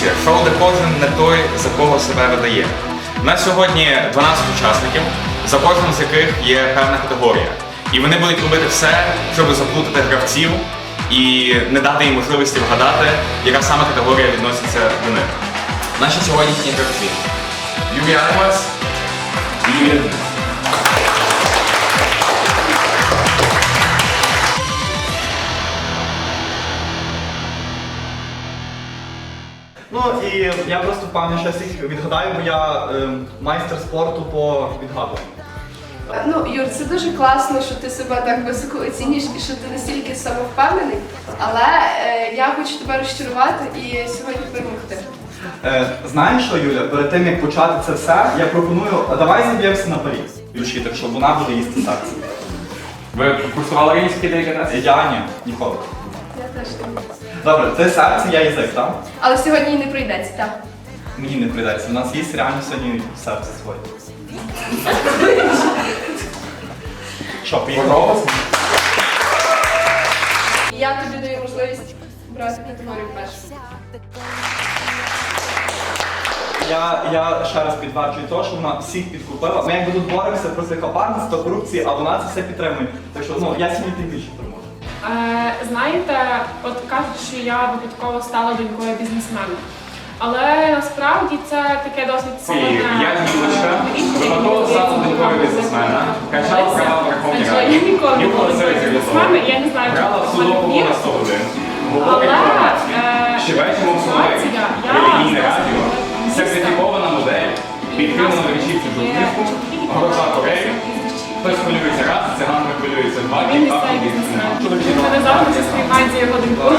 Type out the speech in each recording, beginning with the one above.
Дивіться, шоу, де кожен не той, за кого себе видає. У нас сьогодні 12 учасників, за кожним з яких є певна категорія. І вони будуть робити все, щоб заплутати гравців і не дати їм можливості вгадати, яка саме категорія відноситься до них. Наші сьогоднішні гравці. Юрій Армас і Ну і я просто впевнений, що я всіх відгадаю, бо я ем, майстер спорту по відгадуванню. Ну, Юр, це дуже класно, що ти себе так високо оцінюєш і що ти настільки самовпевнений. Але е, я хочу тебе розчарувати і сьогодні перемогти. Е, знаєш що, Юля, перед тим як почати це все, я пропоную, а давай зіб'ємося на парі. Юльчі, так що вона буде їсти серце. Ви курсували раніше делікатес? Я ні, ніколи. Добре, це серце, я язик, так? Але сьогодні і не прийдеться, так. Мені не прийдеться. У нас є реально сьогодні серце своє. Що, поїхали? Я тобі даю можливість брати категорію першу. Я, я ще раз підтверджую те, що вона всіх підкупила. Ми якби тут боремося проти хабарництва, корупції, а вона це все підтримує. Так що ну, я сьогодні тим більше переможу. Е, знаєте, от кажуть, що я випадково стала донькою бізнесмена. Але насправді це таке досить складне. я випадково стала донькою бізнесмена, качала права Верховній Раді. я ніколи не була донькою бізнесмена, я не знаю, Грала в чому в є. на 101. Але, е, Ще вечором в релігійне радіо, сертифікована модель, підтримана на вечірці журналістку, гроша Корею. Хтось хвилюється Він місцевий бізнесмен. бізнесмен. Мене завжди за його доньку.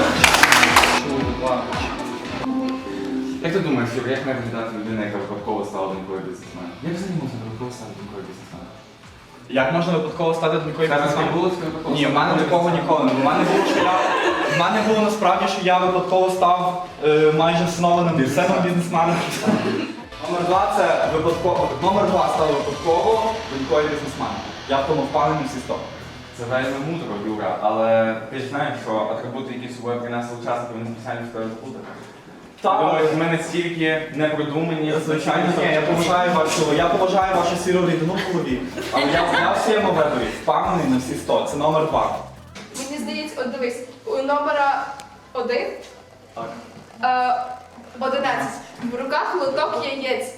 Як ти думаєш, Юр, як має виглядати людина, яка випадково стала донькою бізнесмена? Як взагалі можна випадково стати донькою бізнесмена? Як можна випадково стати донькою бізнесмена? не було випадково Ні, в мене такого ніколи не було. В мене було, що я в мене було насправді, що я випадково став е, майже встановленим сином бізнесмена. Номер два це випадково. Номер два став випадково донькою бізнесмена. Я в тому впевнений всі стоп. Це вельми мудро, Юра, але ти ж знаєш, що атрибути, які з собою принесли учасники, вони спеціально щоб заплутати. Так. Думаю, ми настільки непродумані. Звичайно, ні, я поважаю вашу, я поважаю вашу сіру рідину в голові. Але я, я в своєму виборі впевнений на всі 100. Це номер два. Мені здається, от дивись, у номера один, Так. е, 11. В руках лоток яєць.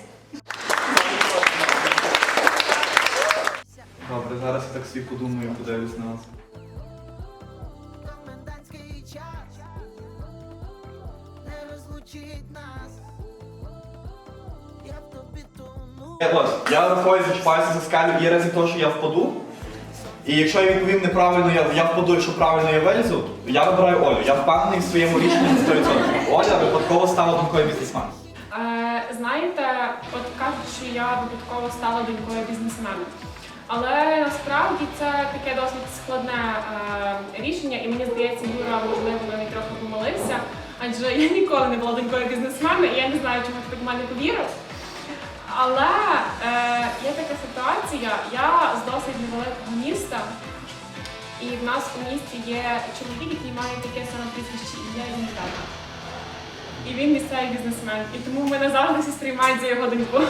Добре, зараз я так собі подумаю, подивлюсь на вас. Я, ось, я рукою зачіпаюся за скалю, є ризик того, що я впаду. І якщо я відповім неправильно, я, я впаду, якщо правильно я вилізу, я вибираю Олю. Я впевнений в своєму рішенні на 100%. Оля випадково стала донькою бізнесмена. Е, знаєте, от кажуть, що я випадково стала донькою бізнесмена. Але насправді це таке досить складне е, рішення, і мені здається, Юра можливо навіть трохи помилився, адже я ніколи не була донькою бізнесмена, і я не знаю, чому ти в мене повірив. Але е, є така ситуація, я з досить невеликого міста, і в нас у місті є чоловік, який має таке саме прізвище і ім'я. І він місцевий бізнесмен. І тому мене завжди всі сприймають за його доньку.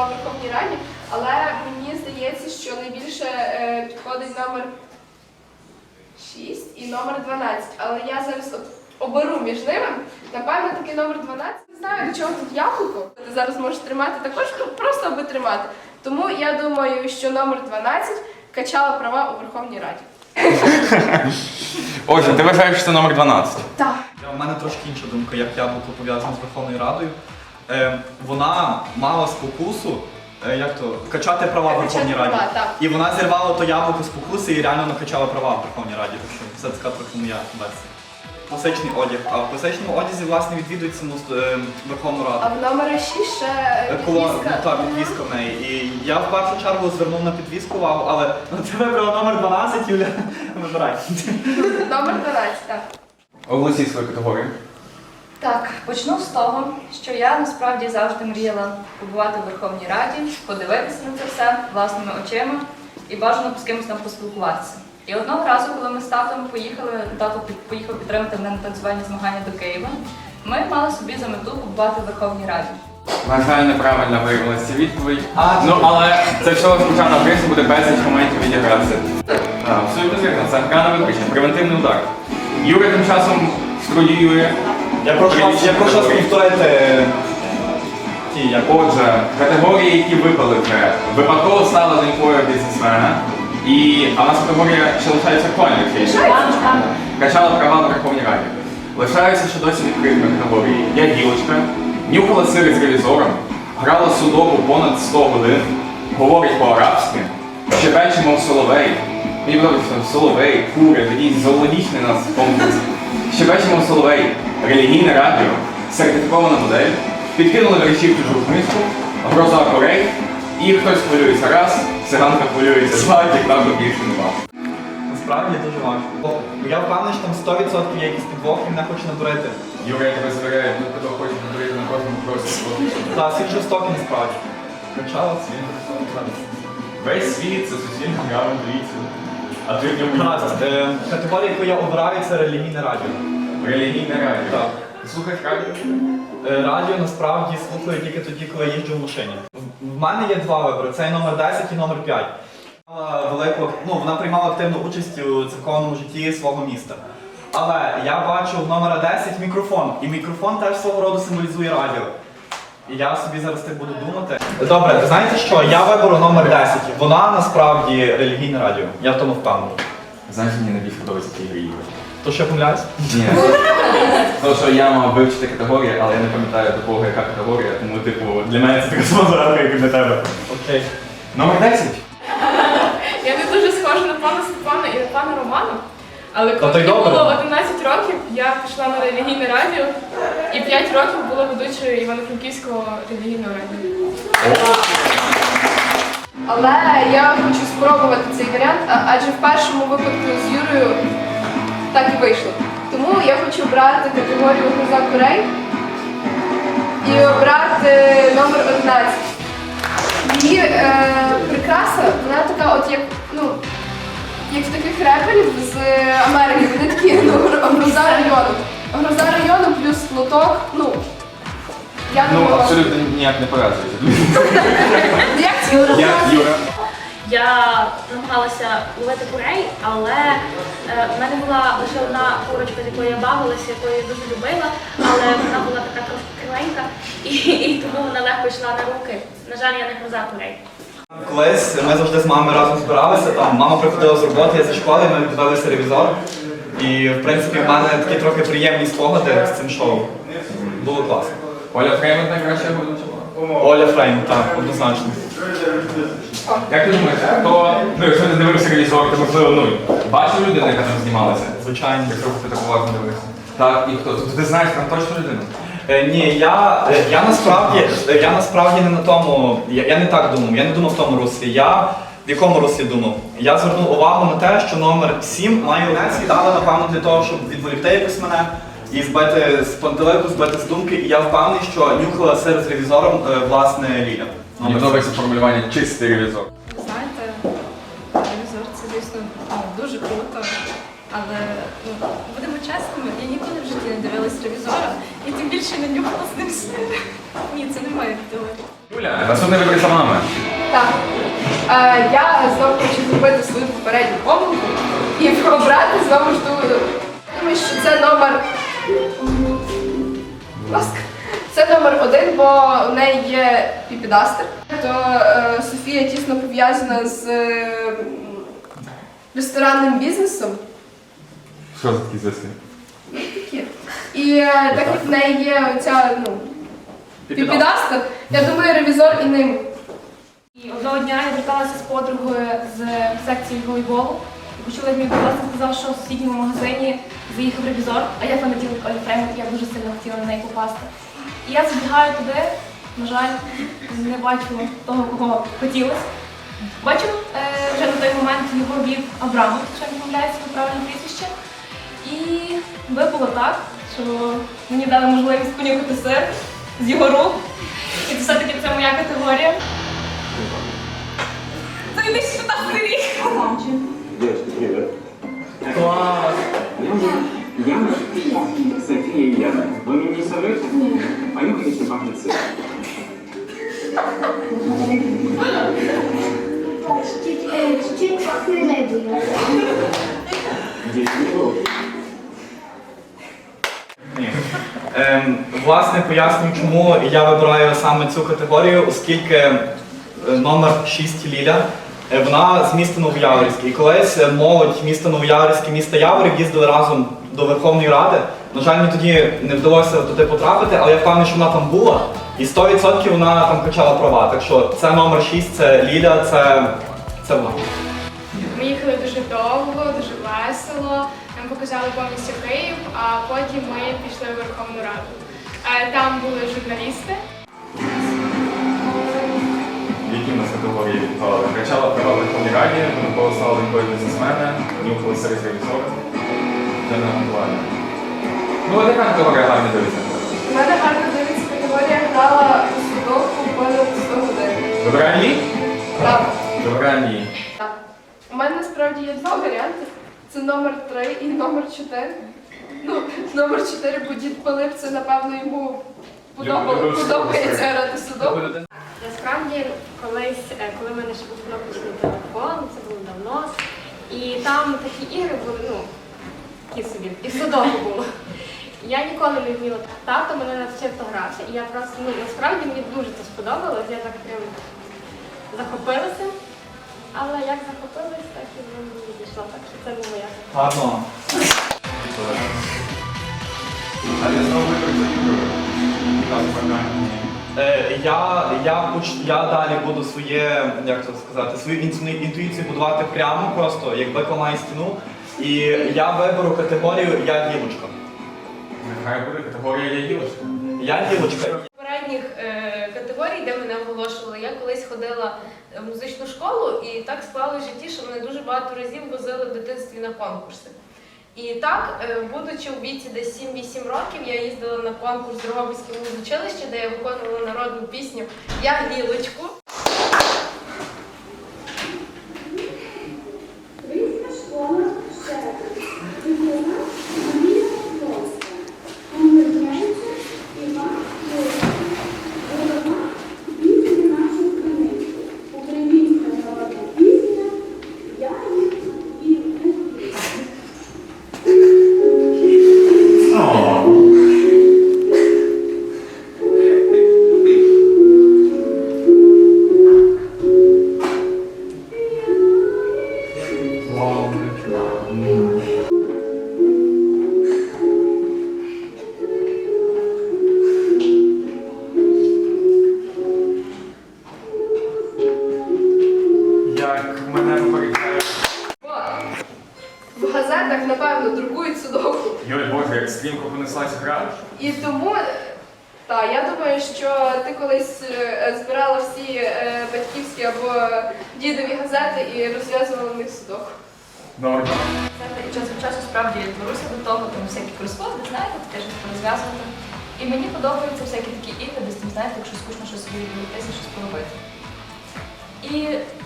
Права в Верховній Раді, але мені здається, що найбільше е, підходить номер 6 і номер 12. Але я зараз от оберу між ними. Напевно, такий номер 12. Не знаю, до чого тут яблуко. Ти зараз можеш тримати також, ну, просто аби тримати. Тому я думаю, що номер 12 качала права у Верховній Раді. Отже, ти вважаєш, що це номер 12? Так. У мене трошки інша думка, як яблуко пов'язане з Верховною Радою. Е, вона мала спокусу, е, як то, качати права в Верховній Раді. права, так. І вона зірвала то яблуко з покуси і реально накачала права в Верховній Раді. Так що це така трохи моя версія. класичний одяг. А в класичному одязі, власне, відвідують саму е, Верховну А в номері 6 ще Е, Коло, підвіска. ну, так, підвізка в неї. І я в першу чергу звернув на підвізку увагу, але ну, ти вибрала номер 12, Юля. Вибирай. Номер 12, так. Оголосіть свою категорію. Так, почну з того, що я насправді завжди мріяла побувати в Верховній Раді, подивитися на це все власними очима і бажано з кимось там поспілкуватися. І одного разу, коли ми з татом поїхали, тато поїхав підтримати мене на танцювальні змагання до Києва, ми мали собі за мету побувати в Верховній Раді. На жаль, неправильно виявилася відповідь. А, ну, але це всього звичайно в принципі буде безліч моментів відігратися. Абсолютно вірно. Це гра на превентивний удар. Юра тим часом струює. Я прошу вас, я прошу вас повторити ті, як Отже, категорії, які випали вже, випадково стала донькою бізнесмена. І, а в нас категорія ще лишається актуальною. Качала права в Верховній Раді. Лишаються ще досі відкритими категорії. Я гілочка, нюхала сири з ревізором, грала судоку понад 100 годин, говорить по-арабськи, щебече, мов соловей. Мені подобається соловей, кури, такий зоологічний у нас комплекс. Щебече, мов соловей, релігійне радіо, сертифікована модель, підкинули речі в чужу книжку, гроза корей, і хтось хвилюється раз, циганка хвилюється два, діктатор більше нема. насправді дуже важко. Я впевнений, що там 100% є якісь підвохи, мене хоче надурити. Юра, я тебе завіряю, ну тебе хочуть надурити на кожному кроці. Та світ жорстокий насправді. Качала світ. Весь світ це суцільна гра англійців. А ти в ньому е, Категорія, яку я обираю, це релігійне радіо. Релігійне радіо. Так. Слухаєш радіо? Е, Радіо насправді слухаю тільки тоді, коли їжджу в машині. В- В мене є два вибори: це номер 10 і номер 5. Вона Велику, ну, вона приймала активну участь у церковному житті свого міста. Але я бачу в номера 10 мікрофон, і мікрофон теж свого роду символізує радіо. І я собі зараз так буду думати. Добре, знаєте що? Я виберу номер 10. Вона насправді релігійне радіо. Я в тому впевнений. Знаєш, мені найбільше подобається ці ігри. То що я помиляюсь? Ні. Тому що я мав вивчити категорії, але я не пам'ятаю до кого яка категорія, тому типу для мене це така сама загадка, як і для тебе. Окей. Номер 10. Я не дуже схожа на пана Степана і на пана Романа. Але Та коли то й мені добре. було 11 років, я пішла на релігійне радіо і 5 років була ведучою Івано-Франківського релігійного радіо. Але я хочу спробувати цей варіант, а- адже в першому випадку з Юрою так і вийшло. Тому я хочу обрати категорію Гроза Корей і обрати номер 11. Її е, прикраса, вона така, от як, ну, як в таких реперів з Америки. Вони такі, ну, гроза району. Гроза району плюс лоток, ну. Я Ну, думала, абсолютно ніяк не пов'язується. Як це? Я Юра. Я намагалася ловити курей, але е, в мене була лише одна курочка, з якою я бавилася, якою я дуже любила, але вона була така трошки криленька, і, і тому вона легко йшла на руки. На жаль, я не гроза курей. Колись ми завжди з мамою разом збиралися. Там мама приходила з роботи, я зі школи, ми дивилися ревізор. І в принципі в мене такі трохи приємні спогади з цим шоу. Було класно. Оля Фреймент найкраща ведуча. Оля Фрейм, так, однозначно. Як ти думаєш, хто, ну якщо ти дивився ревізор, то можливо, ну, бачив людину, яка там знімалася? Звичайно. Якщо ти так уважно дивився. Так, і хто? Тобто ти знаєш там точно людину? Е, ні, я, е, я насправді е, я насправді не на тому. Я, я не так думав, я не думав в тому руслі. Я в якому руслі думав? Я звернув увагу на те, що номер 7 має і дали, напевно, для того, щоб відволікти якось мене і збити з пантелику, збити з думки. І я впевнений, що нюхала сир з ревізором е, власне Ліля. Мені подобається формулювання чистий ревізор. Знаєте, телевізор це, звісно, ну, дуже круто, але ну, будемо чесними, я ніколи в житті не дивилась ревізора і тим більше не нюхала з ним сир. Ні, це не моя категорія. Юля, наступний вибір за нами. Так. Е, я знову хочу зробити свою попередню помилку і обрати знову ж ту. Думаю, що це номер. Будь ласка. Це номер один, бо у неї є піпідастер. То е, Софія тісно пов'язана з е, ресторанним бізнесом. Що за такі зв'язки? Такі. І е, так як в неї є оця ну, піпідастер, я думаю, ревізор і ним. І одного дня я верталася з подругою з секції волейболу, І почула, як мій класник сказав, що в сусідньому магазині заїхав ревізор, а я понеділок Олі Фреймут, я дуже сильно хотіла на неї попасти. І я забігаю туди, на жаль, не бачу того, кого хотілося. Бачу е, вже на той момент його вів Абрамов, якщо не його правильне прізвище. І випало так, що мені дали можливість понюхати сир з його рук. І це все-таки це моя категорія. Це 2015 рік. Девочки, привет. Клас! Яна, София и Яна. Вы мне не соврете? Понюхайте, что пахнет сыр. Чуть-чуть, э, чуть-чуть пахнет лебедем. Здесь не было. Ні. Ем, власне, поясню, чому я вибираю саме цю категорію, оскільки е, номер 6 Ліля. е, Вона з міста Новояворівське. І колись е, молодь міста Новояворівське, міста Яворів їздили разом до Верховної Ради. На жаль, мені тоді не вдалося туди потрапити, але я впевнений, що вона там була. І 100% вона там качала права. Так що це номер 6, це Ліля, це, це вона. Ми їхали дуже довго, дуже весело. Нам показали повністю Київ, а потім ми пішли в Верховну Раду. Е, Там були журналісти. Категорії відпали? Качала права в Верховній Раді, виноково стала донькою бізнесмена, нюхали серед ревізора. Це не актуально. Ну, от яка категорія гарно дивиться? У мене гарно дивиться категорія грала у судовку понад 100 годин. Вибираємо її? Так. Вибираємо її. Так. У мене насправді є два варіанти. Це номер 3 і номер 4. Ну, номер 4, бо дід Пилип, це напевно йому подобало- подобається грати судовку. Насправді, колись, е, коли в мене ще був кнопочний телефон, це було давно, і там такі ігри були, ну, такі собі, і судоку було. Я ніколи не вміла. Тато мене навчив то грати, і я просто, ну, насправді мені дуже це сподобалось, я так прям захопилася. Але як захопилась, так і воно мені відійшло, так що це не моя. Гарно. А ти знову вибір Е, я, я, я далі буду своє, як це сказати, свою інтуїцію будувати прямо просто, як бик ламає стіну. І я виберу категорію Я дівочка. Нехай буде категорія є дівочка. Я дівочка. попередніх е, категорій, де мене оголошували, я колись ходила в музичну школу, і так склали в житті, що мене дуже багато разів возили в дитинстві на конкурси. І так, е, будучи у віці десь 7-8 років, я їздила на конкурс Дрогобицьке музичилище, де я виконувала народну пісню Я гілочку. Як розв'язувати. І мені подобаються всякі такі ігри, десь там, знаєте, якщо скучно щось відволіктися, щось поробити. І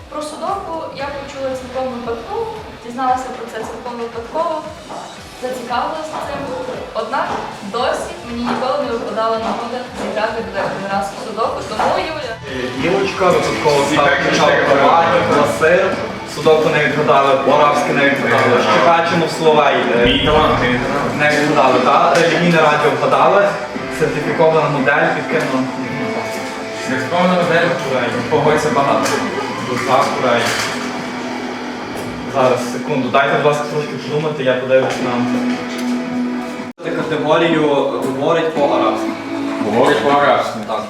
про судовку я почула цілком випадково, дізналася про це цілком випадково, зацікавилася цим. Однак досі мені ніколи не випадала нагода зіграти декілька раз у судовку, тому Юля. Е, Дівочка, випадково став почав сир. Судовку не відгадали, арабське не відгадали. Щекачемо в Словей. е, Мій талант, не талант. Не відгадали, так? Релігійне радіо вгадали. Сертифікована модель підкинула. Сертифікована модель погодься багато. Так, курай. Зараз, секунду, дайте, будь ласка, трошки подумати, я подивлюсь на категорію говорить по-арабськи. Говорить по-арабськи. Так.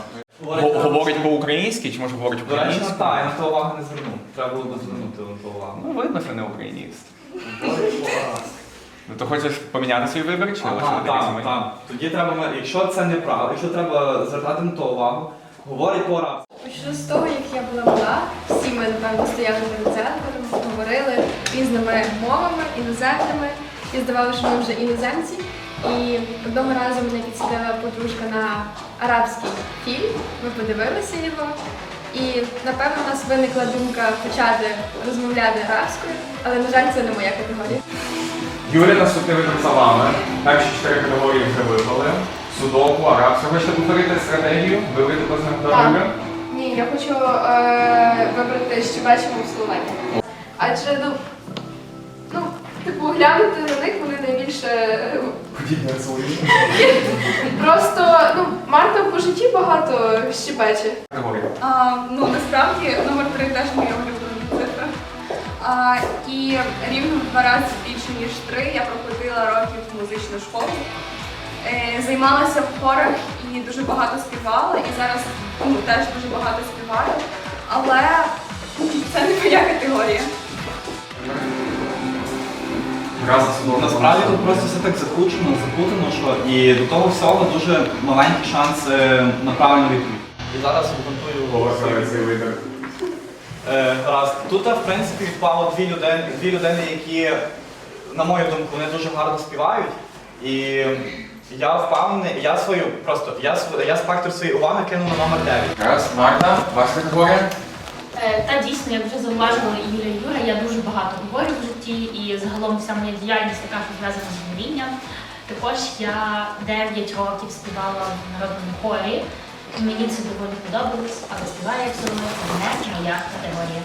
Го- Говорить по-українськи чи може говорить До речі, українською? так, я на то увагу не звернув. Треба було б звернути на то увагу. Ну, видно, що не україніст. Ну то хочеш поміняти свій вибір чи Ага, лише так, так. Тоді треба, ми- якщо це неправда, якщо треба звертати на то увагу, говорить по арабськи. Почну з того, як я була мала. Всі ми, напевно, стояли перед дзеркалом, говорили різними мовами, іноземними. І здавалося, що ми вже іноземці. І одного разу мене підсадила подружка на арабський фільм. Ми подивилися його. І напевно у нас виникла думка почати розмовляти арабською, але на жаль, це не моя категорія. Юрій наступний вибір за вами. Перші чотири категорії вже вибрали. Судоку, арабську. Хочете повторити стратегію? Вибрати кожного Так. вибір? Ні, я хочу е, вибрати щебечому в Словенії. Адже ну, ну, типу, глянути на них вони найбільше просто ну, Марта по житті багато щебече. А, ну насправді номер три теж моя улюблена цифра. А, і рівно в два рази більше ніж три я проходила років в музичну школу. Е, займалася в хорах і дуже багато співала, і зараз ну, теж дуже багато співаю. Але це не моя категорія. Раз за. Насправді тут просто все так закручено, заплутано, що і до того всього дуже маленький шанс е, на правильну відповідь. І зараз обґрунтую Голосує цей вибір. Е, Гаразд. Тут, в принципі, відпало дві людини, дві людини, які, на мою думку, вони дуже гарно співають. І я впевнений, я свою просто я, св- я спектр своєї уваги кинув на номер 9. Раз, Марта, ваша категорія? Е, Та дійсно, як вже зауважила Юля і Юра, я дуже багато говорю в житті і загалом вся моя діяльність така, що зв'язана з говорінням. Також я 9 років співала в народному хорі. Мені це доволі подобалось, але співаю я все одно це не моя категорія.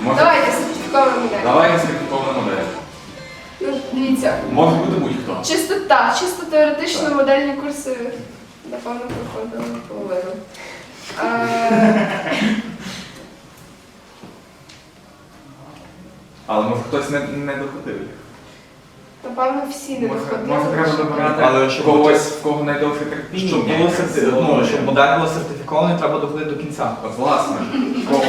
Може, Давайте сертифікований модель. Давай на сертифіковану модель. Ну, дивіться. Може бути будь-хто. Чисто так, чисто теоретично модельні курси, напевно, проходили половину. Е, Але може хтось не, не доходив їх. Напевно, всі не Може, доходили. може треба добирати Але щоб когось, в кого найдовше терпіння. Щоб було серти... ну, щоб модель була сертифікована, треба доходити до кінця. От власне. в кого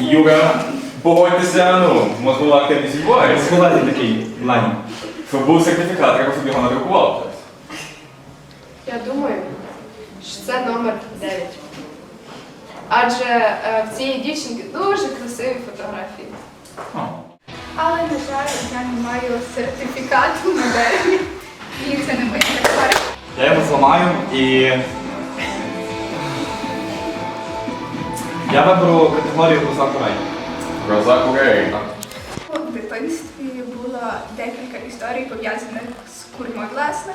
не- Юра, погодьтеся, ну, можливо, активність відбувається. Розкладати такий Ленін. Щоб був сертифікат, треба, щоб його надрукував. Я думаю, що це номер 9. Адже е, в цієї дівчинки дуже красиві фотографії. О. Але, на жаль, я не маю сертифікату моделі. І це не моя категорія. Я його зламаю і. Я виберу категорію глаза курей. Гроза курей. В дитинстві було декілька історій пов'язаних з курьми, власне.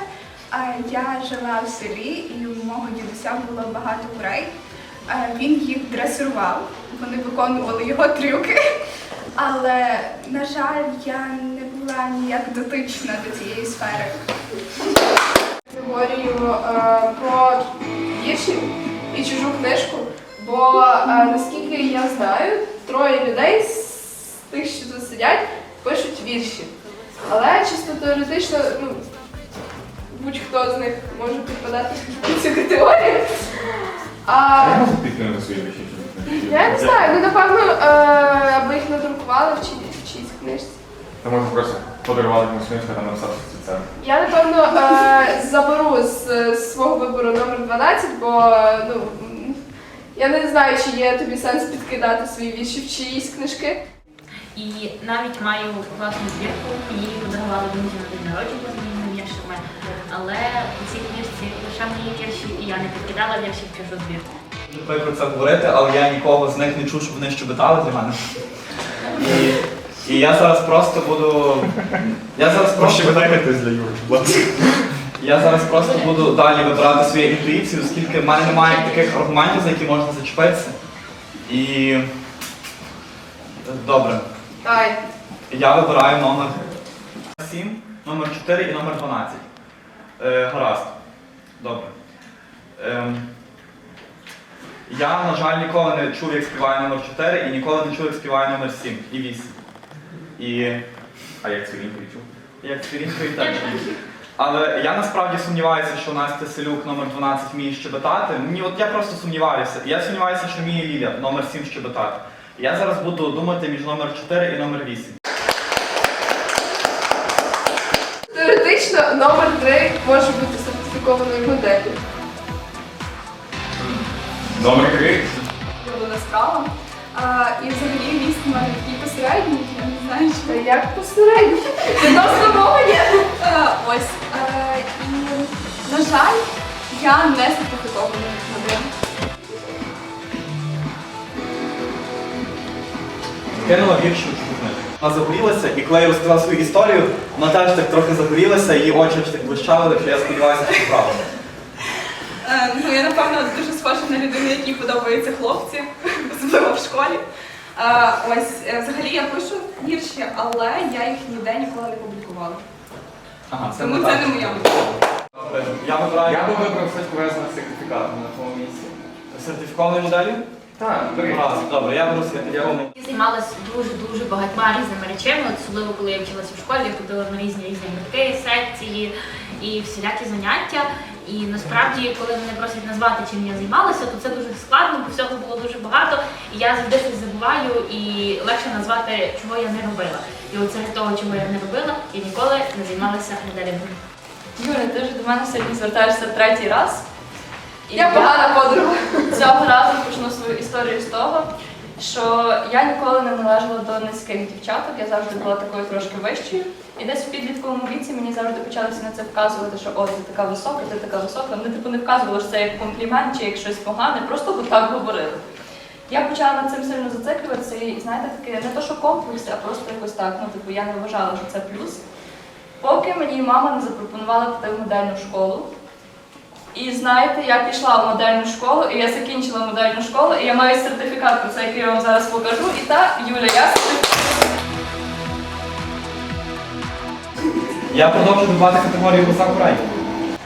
Я жила в селі, і у мого дідуся було багато курей. Е, Він їх дресирував, вони виконували його трюки. Але, на жаль, я не була ніяк дотична до цієї сфери. Категорію е, про вірші і чужу книжку. Бо е, наскільки я знаю, троє людей з тих, що тут сидять, пишуть вірші. Але чисто теоретично, ну, будь-хто з них може підпадати під цю категорію. А, Я можу підкинути свої речі? Я не знаю, ну напевно, е, або їх надрукували в чиї- в чиїсь книжці. Та можна просто подарувати комусь книжку та написати, що це це. Я напевно е, заберу з, з свого вибору номер 12, бо ну м, я не знаю, чи є тобі сенс підкидати свої вірші в чиїсь книжки. І навіть маю власну збірку, її подарували друзі на день народження з моїми віршами. Але у цій книжці лише мої вірші, і я не підкидала вірші в чужу збірку. Дуже про це говорити, але я нікого з них не чув, щоб вони щебетали для мене. І, і я зараз просто буду. Я зараз просто. для Юри. Я зараз просто буду далі вибирати свою інтуїцію, оскільки в мене немає таких аргументів, за які можна зачепитися. І. Добре. Ай, Я вибираю номер 7, номер 4 і номер 12. Е, гаразд. Добре. Ем, я, на жаль, ніколи не чув, як співає номер 4 і ніколи не чув, як співає номер 7 і 8. І. А як це він почув? Як сторінкою теж. ні. Але я насправді сумніваюся, що Настя Селюк номер 12 вміє щебетати. Мені от я просто сумніваюся. Я сумніваюся, що вміє Ліля номер 7 щебетати. Я зараз буду думати між номер 4 і номер 8. Теоретично номер 3 може бути сертифікованою моделлю. Номер 3. Улюблена справа. А, і взагалі міст у мене такий посередній, я не знаю, Та що. як посередньо? Відносно мого є. Ось. І, на жаль, я не сертифікована модель. Кинула вірш у. Вона загорілася, і коли я розказав свою історію, вона теж так трохи загорілася, її очі аж так блищали, що я сподіваюся, що це правда. Е, ну, я напевно дуже схожа на людину, якій подобаються хлопці, особливо в школі. Е, ось, е, взагалі я пишу вірші, але я їх ніде ніколи не публікувала. Ага, Тому це не моя мета. Добре, Я вибираю Я би вибрав щось пов'язане з сертифікатом на твоєму місці. сертифікованої моделі. Так. Добре, я беру сертифіковану. Я займалася дуже-дуже багатьма різними речами, особливо коли я вчилася в школі, я ходила на різні різні гуртки, секції і всілякі заняття. І насправді, коли мене просять назвати, чим я займалася, то це дуже складно, бо всього було дуже багато, і я завжди щось забуваю, і легше назвати, чого я не робила. І оце того, чого я не робила, я ніколи не займалася моделінгом. Юля, ти вже до мене сьогодні звертаєшся третій раз. І Я погана подруга. Цього разу почну свою історію з того, що я ніколи не належала до низьких дівчаток, я завжди була такою трошки вищою. І десь в підлітковому віці мені завжди почалося на це вказувати, що о, ти така висока, ти така висока. Вони типу не вказували, що це як комплімент чи як щось погане, просто от так говорили. Я почала над цим сильно зациклюватися і знаєте, таке не то, що комплекс, а просто якось так. Ну, типу, я не вважала, що це плюс. Поки мені мама не запропонувала піти в модельну школу. І знаєте, я пішла в модельну школу, і я закінчила модельну школу, і я маю сертифікат про це, який я вам зараз покажу. І та Юля, я. Я продовжу добувати категорію високо рай.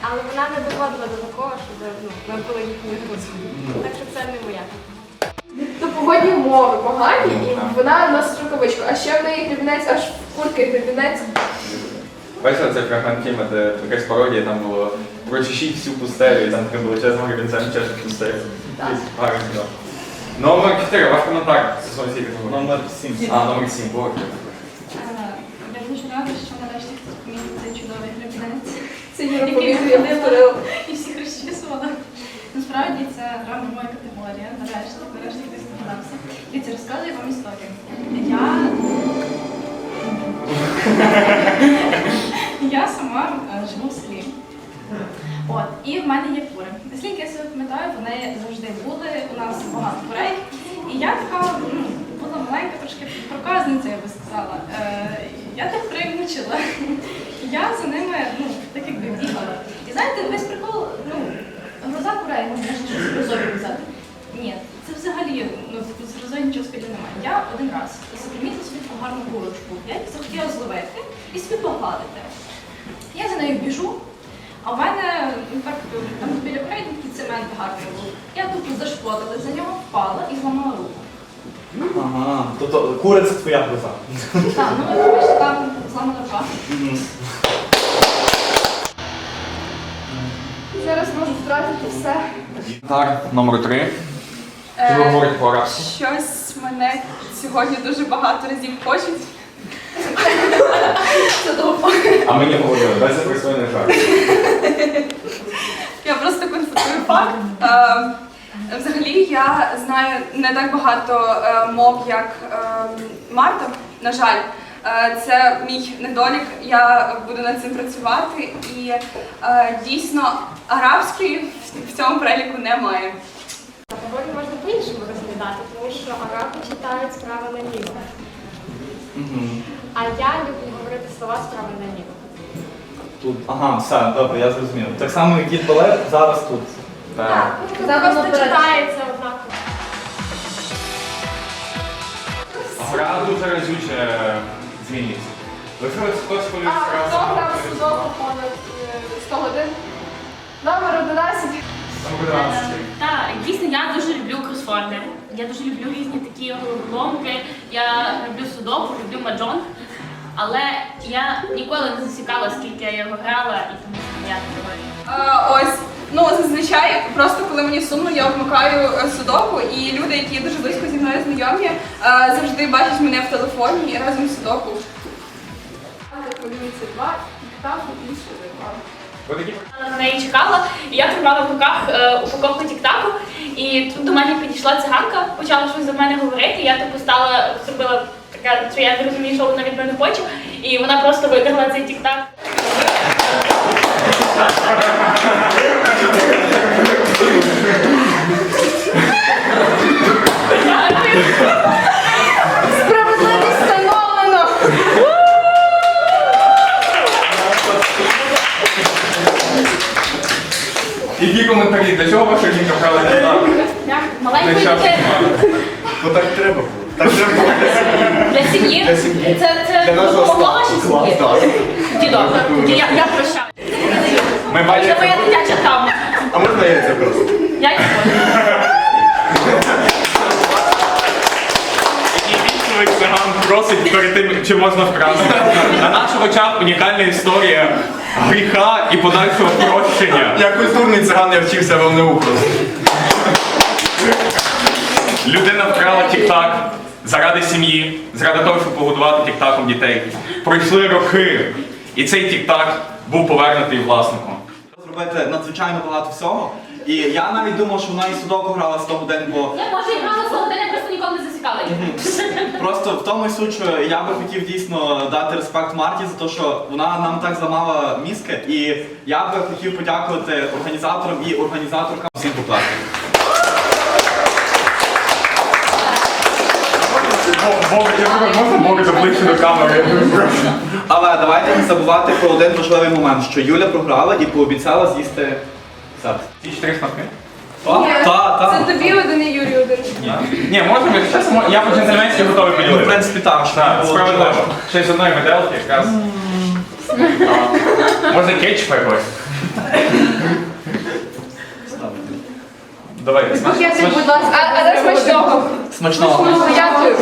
Але вона не доходила до такого, щоб ну, ми були їхньою друзями. Так що це не моя. То погодні умови погані, і вона носить рукавичку. А ще в неї гребінець аж в куртки гребінець. Бачила цей фрагмент фільму, де якась пародія там було прочешіть всю пустелю, і там таке величезне гребінцем чешуть пустелю. Гарно. да. Номер 4, ваш коментар стосовно цієї категорії. Номер 7. А, номер 7, боже. Я дуже рада, що нарешті хтось помітив цей чудовий гребінець. Це Юра повітря я повторила. І всіх розчісувала. Насправді це реально моя категорія. Нарешті, нарешті хтось догадався. Дивіться, розказую вам історію. Я... Я сама е, живу в селі. От, і в мене є кури. Наскільки я себе пам'ятаю, вони завжди були, у нас багато курей. І я така ну, була маленька трошки проказниця, я би сказала. Е, я так примучила. Я за ними, ну, так якби бігала. І знаєте, весь прикол, ну, глаза курей, ну, можна щось розові взяти. Ні, це взагалі, ну, з грозою нічого спільного немає. Я один раз запримітила собі таку гарну курочку. Я її захотіла зловити і собі погладити. Я за нею біжу, а в мене ну, так, там біля краю такий цемент гарний був. Я тут зашкодила за нього, впала і зламала руку. Ага, тобто куриця твоя глаза. Так, ну вибачте, там зламана рука. Зараз можу втратити все. Так, номер 3. Що Е, говорить? Щось мене сьогодні дуже багато разів хочуть. Це довго. А мені говорили, без заприсвоєний жарт. Я просто констатую факт. Е, Взагалі я знаю не так багато е, мов, як е, Марта, на жаль. Е, Це мій недолік, я буду над цим працювати і е, дійсно арабської в- в цьому переліку немає. Доволі можна по-іншому розглядати, тому що араби читають справа наліво. А я люблю говорити слова справа наліво. Тут. Ага, все, добре, я зрозумів. Так само, як дід Балет, зараз тут. Так. Це просто читається однаково. Гра дуже разюче змінюється. Лишилось хтось А полюбить хто грав судоку понад е, 100 годин? Номер 11. Номер 12. Так, дійсно, я дуже люблю кросфорди. Я дуже люблю різні такі головоломки. Я люблю судоку, люблю маджонг. Але я ніколи не засікала, скільки я його грала, і тому що я не говорю. Ось Ну, зазвичай, просто коли мені сумно, я вмикаю е, судоку, і люди, які дуже близько зі мною знайомі, е, завжди бачать мене в телефоні разом з судоку. Два, і там більше два. на неї чекала, і я тримала в руках е, упаковку тік-таку, і тут до мене підійшла циганка, почала щось до мене говорити. Я типу стала, зробила таке, що я не розумію, що вона від мене хоче, і вона просто видерла цей тік-так. Коментарі? Для чого ваша жінка вкрала дітей? Маленької Для дитини Ну так треба було. Так треба було. для сім'ї. Для сім'ї. Це, це Для нашого допомогло вашій сім'ї? Так. Тоді я, я прощаю. Ми Це бачимо. моя дитяча травма. А можна я це просто? Я не можу. І вічливий циган просить перед тим, чи можна вкрасти. На наших очах унікальна історія гріха і подальшого прощення. Я культурний циган, я вчився в ЛНУ просто. Людина вкрала тік-так заради сім'ї, заради того, щоб погодувати тік-таком дітей. Пройшли роки, і цей тік-так був повернутий власнику. Зробити надзвичайно багато всього. І я навіть думав, що вона і судоку грала з того день, бо Я може і грала свого день, я просто ніколи не засікала. Просто в тому і суть, що я би хотів дійсно дати респект Марті за те, що вона нам так зламала мізки. І я би хотів подякувати організаторам і організаторкам всім поплати. Можна Бога ближче до камери? Але давайте не забувати про один важливий момент, що Юля програла і пообіцяла з'їсти сад. Ці чотири смаки? Так, так, Це тобі один і Юрій один. Ні, можемо, якщо чесно, я по джентльменськи готовий Ну, в поділити. принципі, так. щоб Так, було справедливо. важливо. Ще з одної виделки якраз. А, Можна кетчуп якось? Давай, смач- смач- будь ласка. А, а смачного. Смачного. Дякую.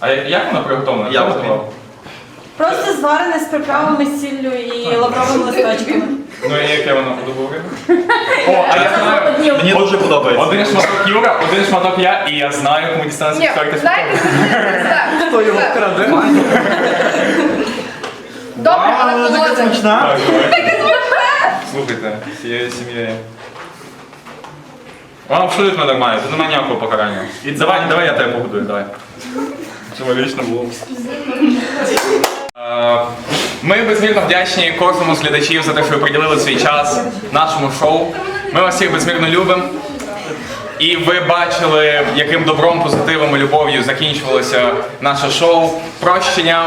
А я- як воно приготовлено? Я Хто готував? Просто зварене з приправами, сіллю і лавровими листочками. Ну і яке воно подобає? О, а я знаю. Мені дуже подобається. Один шматок Юра, один шматок я, і я знаю, кому дістанеться Ні, знаєте, так, Хто його так. вкраде? Добре, але холодне. смачна. Слухайте, з цією сім'єю. Вам абсолютно нормально, тут немає ніякого покарання. І давай, давай я тебе погодую, давай. Символічно було. Е, Ми безмірно вдячні кожному з глядачів за те, що ви приділили свій час нашому шоу. Ми вас всіх безмірно любимо. І ви бачили, яким добром, позитивом і любов'ю закінчувалося наше шоу прощенням,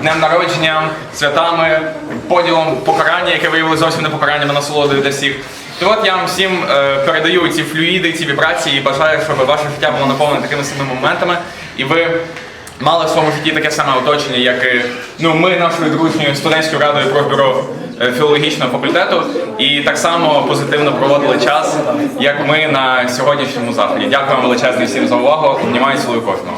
днем народженням, святами, поділом покарання, яке виявилося зовсім не покаранням, а насолодою для всіх. То от я вам всім е, передаю ці флюїди, ці вібрації і бажаю, щоб ваше життя було наповнене такими самими моментами, і ви мали в своєму житті таке саме оточення, як і ну, ми нашою дружньою студентською радою профбюро бюро філологічного факультету, і так само позитивно проводили час, як ми на сьогоднішньому заході. Дякую вам величезне всім за увагу. Обнімаю цілую кожного.